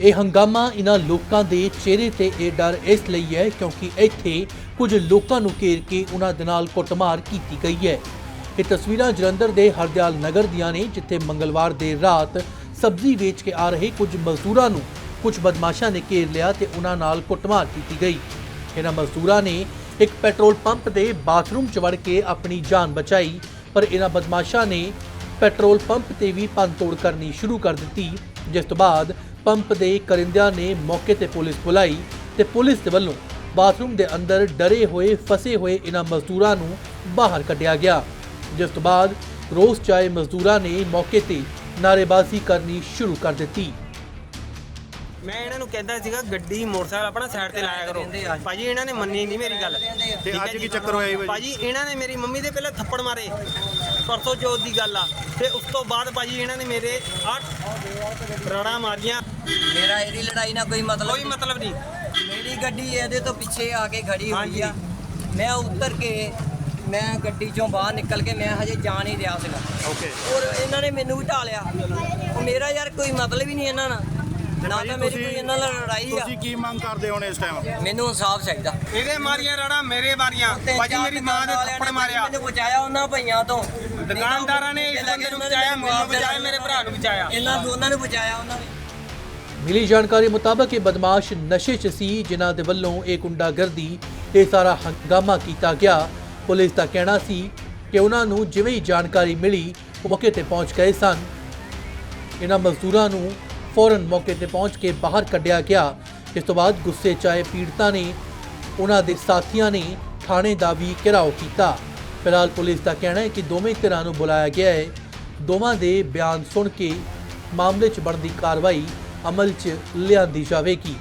ਇਹ ਹੰਗਾਮਾ ਇਹਨਾਂ ਲੋਕਾਂ ਦੇ ਚਿਹਰੇ ਤੇ ਇਹ ਡਰ ਇਸ ਲਈ ਹੈ ਕਿਉਂਕਿ ਇੱਥੇ ਕੁਝ ਲੋਕਾਂ ਨੂੰ ਘੇਰ ਕੇ ਉਹਨਾਂ ਦੇ ਨਾਲ ਕੁੱਟਮਾਰ ਕੀਤੀ ਗਈ ਹੈ। ਇਹ ਤਸਵੀਰਾਂ ਜਲੰਧਰ ਦੇ ਹਰਦਿਆਲ ਨਗਰ ਦੀਆਂ ਨੇ, ਜਿੱਥੇ ਮੰਗਲਵਾਰ ਦੇ ਰਾਤ ਸਬਜ਼ੀ ਵੇਚ ਕੇ ਆ ਰਹੇ ਕੁਝ ਮਜ਼ਦੂਰਾਂ ਨੂੰ ਕੁਝ ਬਦਮਾਸ਼ਾਂ ਨੇ ਘੇਰ ਲਿਆ ਤੇ ਉਹਨਾਂ ਨਾਲ ਕੁੱਟਮਾਰ ਕੀਤੀ ਗਈ। ਇਹਨਾਂ ਮਜ਼ਦੂਰਾਂ ਨੇ ਇੱਕ ਪੈਟਰੋਲ ਪੰਪ ਦੇ ਬਾਥਰੂਮ 'ਚ ਵੜ ਕੇ ਆਪਣੀ ਜਾਨ ਬਚਾਈ, ਪਰ ਇਹਨਾਂ ਬਦਮਾਸ਼ਾਂ ਨੇ ਪੈਟਰੋਲ ਪੰਪ ਤੇ ਵੀ ਤੋੜ ਕਰਨੀ ਸ਼ੁਰੂ ਕਰ ਦਿੱਤੀ, ਜਿਸ ਤੋਂ ਬਾਅਦ ਪੰਪ ਦੇ ਕਰਿੰਦਿਆਂ ਨੇ ਮੌਕੇ ਤੇ ਪੁਲਿਸ ਬੁਲਾਈ ਤੇ ਪੁਲਿਸ ਦੇ ਵੱਲੋਂ ਬਾਥਰੂਮ ਦੇ ਅੰਦਰ ਡਰੇ ਹੋਏ, ਫਸੇ ਹੋਏ ਇਹਨਾਂ ਮਜ਼ਦੂਰਾਂ ਨੂੰ ਬਾਹਰ ਕੱਢਿਆ ਗਿਆ। ਜਿਸ ਤੋਂ ਬਾਅਦ ਰੋਸ ਚਾਏ ਮਜ਼ਦੂਰਾਂ ਨੇ ਮੌਕੇ ਤੇ ਨਾਅਰੇਬਾਜ਼ੀ ਕਰਨੀ ਸ਼ੁਰੂ ਕਰ ਦਿੱਤੀ। ਮੈਂ ਇਹਨਾਂ ਨੂੰ ਕਹਿੰਦਾ ਸੀਗਾ ਗੱਡੀ ਮੋਟਰਸਾਈਕਲ ਆਪਣਾ ਸਾਈਡ ਤੇ ਲਾਇਆ ਕਰੋ। ਭਾਜੀ ਇਹਨਾਂ ਨੇ ਮੰਨੀ ਨਹੀਂ ਮੇਰੀ ਗੱਲ। ਤੇ ਅੱਜ ਕੀ? ਚੱਕਰ ਹੋਇਆ ਜੀ ਭਾਜੀ? ਭਾਜੀ ਇਹਨਾਂ ਨੇ ਮੇਰੀ ਮੰਮੀ ਦੇ ਪਹਿਲਾਂ ਥੱਪੜ ਮਾਰੇ ਪਰਸੋਂ ਚੌਥ ਦੀ ਗੱਲ ਆ। ਤੇ ਉਸ ਤੋਂ ਬਾਅਦ ਭਾਜੀ ਇਹਨਾਂ ਨੇ ਮੇਰੇ ਅੱਠ ਰੜਾ ਮਾਰੀਆਂ। ਮੇਰਾ ਇਹਦੀ ਲੜਾਈ ਨਾਲ ਕੋਈ ਮਤਲਬ ਕੋਈ ਮਤਲਬ ਨਹੀਂ। ਮੇਰੀ ਗੱਡੀ ਇਹਦੇ ਤੋਂ ਪਿੱਛੇ ਆ ਕੇ ਖੜੀ ਹੋਈ ਆ। ਮੈਂ ਉਤਰ ਕੇ ਮੈਂ ਗੱਡੀ ਚੋਂ ਬਾਹਰ ਨਿਕਲ ਕੇ ਮੈਂ ਹਜੇ ਜਾ ਨਹੀਂ ਰਿਹਾ ਸੀਗਾ। ਓਕੇ ਔਰ ਇਹਨਾਂ ਨੇ ਮੈਨੂੰ ਵੀ ਢਾਲਿਆ ਮੇਰਾ ਯਾਰ ਕੋਈ ਮਤਲਬ ਹੀ ਨਹੀਂ ਇਹਨਾਂ ਨਾਲ। ਨਾ ਤਾਂ ਮੇਰੀ ਕੋਈ ਇਹਨਾਂ ਨਾਲ ਲੜਾਈ ਆ। ਤੁਸੀਂ ਕੀ ਮੰਗ ਕਰਦੇ ਹੋ ਇਸ ਟਾਈਮ ਮੈਨੂੰ ਇਨਸਾਫ ਚਾਹੀਦਾ। ਇਹਦੇ ਮਾਰੀਆਂ ਰੜਾ ਮੇਰੇ ਮਾਰੀਆਂ। ਭਾਜੀ ਮੇਰੀ ਮਾਂ ਦੇ ਥੱਪੜ ਮਾਰਿਆ। ਮੈਨੂੰ ਬਚਾਇਆ ਉਹਨਾਂ ਭਈਆਂ ਤੋਂ। ਦੁਕਾਨਦਾਰਾਂ ਨੇ ਇਸ ਬੰਦੇ ਨੂੰ ਬਚਾਇਆ ਮੈਨੂੰ ਬਚਾਇਆ ਮੇਰੇ ਭਰਾ ਨੂੰ ਬਚਾਇਆ। ਇਹਨਾਂ ਦੋਨਾਂ ਨੂੰ ਬਚਾਇਆ ਉਹਨਾਂ ਨੇ। ਮਿਲੀ ਜਾਣਕਾਰੀ ਮੁਤਾਬਕ ਇਹ ਬਦਮਾਸ਼ ਨਸ਼ੇ 'ਚ ਸੀ ਜਿਨ੍ਹਾਂ ਦੇ ਵੱਲੋਂ ਇਹ ਗੁੰਡਾਗਰਦੀ ਤੇ ਸਾਰਾ ਹੰਗਾਮਾ ਕੀਤਾ ਗਿਆ। ਪੁਲਿਸ ਦਾ ਕਹਿਣਾ ਸੀ ਕਿ ਉਹਨਾਂ ਨੂੰ ਜਿਵੇਂ ਹੀ ਜਾਣਕਾਰੀ ਮਿਲੀ ਉਹ ਮੌਕੇ ਤੇ ਪਹੁੰਚ ਗਏ ਸਨ। ਇਹਨਾਂ ਮਜ਼ਦੂਰਾਂ ਨੂੰ ਫੌਰਨ ਮੌਕੇ ਤੇ ਪਹੁੰਚ ਕੇ ਬਾਹਰ ਕੱਢਿਆ ਗਿਆ। ਇਸ ਤੋਂ ਬਾਅਦ ਗੁੱਸੇ 'ਚ ਆਏ ਪੀੜਤਾਂ ਨੇ ਉਹਨਾਂ ਦੇ ਸਾਥੀਆਂ ਨੇ ਥਾਣੇ ਦਾ ਵੀ ਘਿਰਾਓ ਕੀਤਾ। ਫਿਲਹਾਲ ਪੁਲਿਸ ਦਾ ਕਹਿਣਾ ਹੈ ਕਿ ਦੋਵੇਂ ਧਿਰਾਂ ਨੂੰ ਬੁਲਾਇਆ ਗਿਆ ਹੈ। ਦੋਵਾਂ ਦੇ ਬਿਆਨ ਸੁਣ ਕੇ ਮਾਮਲੇ 'ਚ ਬਣਦੀ ਕਾਰਵਾਈ ਅਮਲ 'ਚ ਲਿਆਂਦੀ ਜਾਵੇਗੀ।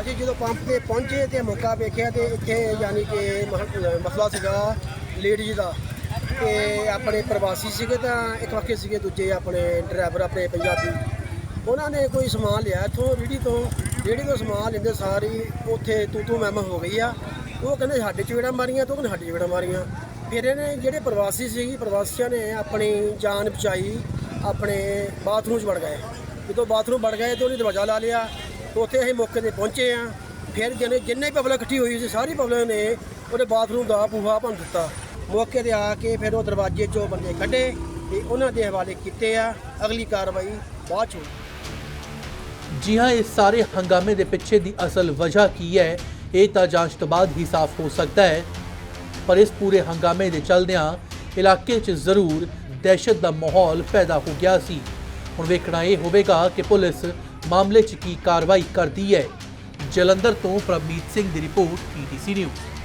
ਅਸੀਂ ਜਦੋਂ ਪੰਪ ਤੇ ਪਹੁੰਚੇ ਤੇ ਮੌਕਾ ਵੇਖਿਆ ਤੇ ਇੱਥੇ ਯਾਨੀ ਕਿ ਮਸਲਾ ਸੀਗਾ ਲੇਡੀਜ਼ ਦਾ। ਤੇ ਆਪਣੇ ਪ੍ਰਵਾਸੀ ਸੀਗੇ ਤਾਂ ਇੱਕ ਵਾਕੇ ਸੀਗੇ, ਦੂਜੇ ਆਪਣੇ ਡਰਾਈਵਰ, ਆਪਣੇ ਪੰਜਾਬੀ। ਉਹਨਾਂ ਨੇ ਕੋਈ ਸਮਾਨ ਲਿਆ ਇੱਥੋਂ ਰੇੜੀ ਤੋਂ। ਰੇੜੀ ਤੋਂ ਸਮਾਨ ਲੈਂਦੇ ਸਾਰੀ, ਉੱਥੇ ਤੂੰ ਤੂੰ ਮੈਂ ਹੋ ਗਈ ਆ। ਉਹ ਕਹਿੰਦੇ ਸਾਡੇ ਚਵੇੜਾ ਮਾਰੀਆਂ, ਤੂੰ ਕਹਿੰਦੇ ਸਾਡੀ ਚਵੇੜਾ ਮਾਰੀਆਂ। ਫਿਰ ਇਹਨੇ ਜਿਹੜੇ ਪ੍ਰਵਾਸੀ ਸੀਗੇ, ਪ੍ਰਵਾਸੀਆਂ ਨੇ ਆਪਣੀ ਜਾਨ ਬਚਾਈ, ਆਪਣੇ ਬਾਥਰੂਮ 'ਚ ਵੜ ਗਏ। ਜਦੋਂ ਬਾਥਰੂਮ ਵੜ ਗਏ ਤੇ ਉਹਨੇ ਦਰਵਾਜ਼ਾ ਲਾ ਲਿਆ ਉੱਥੇ ਅਸੀਂ ਮੌਕੇ ਤੇ ਪਹੁੰਚੇ ਆ ਫਿਰ ਜਿਹਨੇ ਜਿੰਨੇ ਪਬਲਿਕ ਇਕੱਠੀ ਹੋਈ ਸੀ, ਸਾਰੀ ਪਬਲਿਕ ਨੇ ਉਹਦੇ ਬਾਥਰੂਮ ਦਾ ਬੂਹਾ ਭੰਨ ਦਿੱਤਾ। ਮੌਕੇ ਤੇ ਆ ਕੇ ਫਿਰ ਉਹ ਦਰਵਾਜ਼ੇ 'ਚੋਂ ਬੰਦੇ ਕੱਢੇ ਤੇ ਉਹਨਾਂ ਦੇ ਹਵਾਲੇ ਕੀਤੇ ਆ। ਅਗਲੀ ਕਾਰਵਾਈ ਬਾਅਦ 'ਚ। ਜੀ ਹਾਂ, ਇਸ ਸਾਰੇ ਹੰਗਾਮੇ ਦੇ ਪਿੱਛੇ ਦੀ ਅਸਲ ਵਜ੍ਹਾ ਕੀ ਹੈ, ਇਹ ਤਾਂ ਜਾਂਚ ਤੋਂ ਬਾਅਦ ਹੀ ਸਾਫ਼ ਹੋ ਸਕਦਾ ਹੈ। ਪਰ ਇਸ ਪੂਰੇ ਹੰਗਾਮੇ ਦੇ ਚੱਲਦਿਆਂ ਇਲਾਕੇ 'ਚ ਜ਼ਰੂਰ ਦਹਿਸ਼ਤ ਦਾ ਮਾਹੌਲ ਪੈਦਾ ਹੋ ਗਿਆ ਸੀ। ਹੁਣ ਵੇਖਣਾ ਇਹ ਹੋਵੇਗਾ ਕਿ ਪੁਲਿਸ ਮਾਮਲੇ 'ਚ ਕੀ ਕਾਰਵਾਈ ਕਰਦੀ ਹੈ। ਜਲੰਧਰ ਤੋਂ ਪ੍ਰਮੀਤ ਸਿੰਘ ਦੀ ਰਿਪੋਰਟ ਪੀਟੀਸੀ ਨਿਊਜ਼।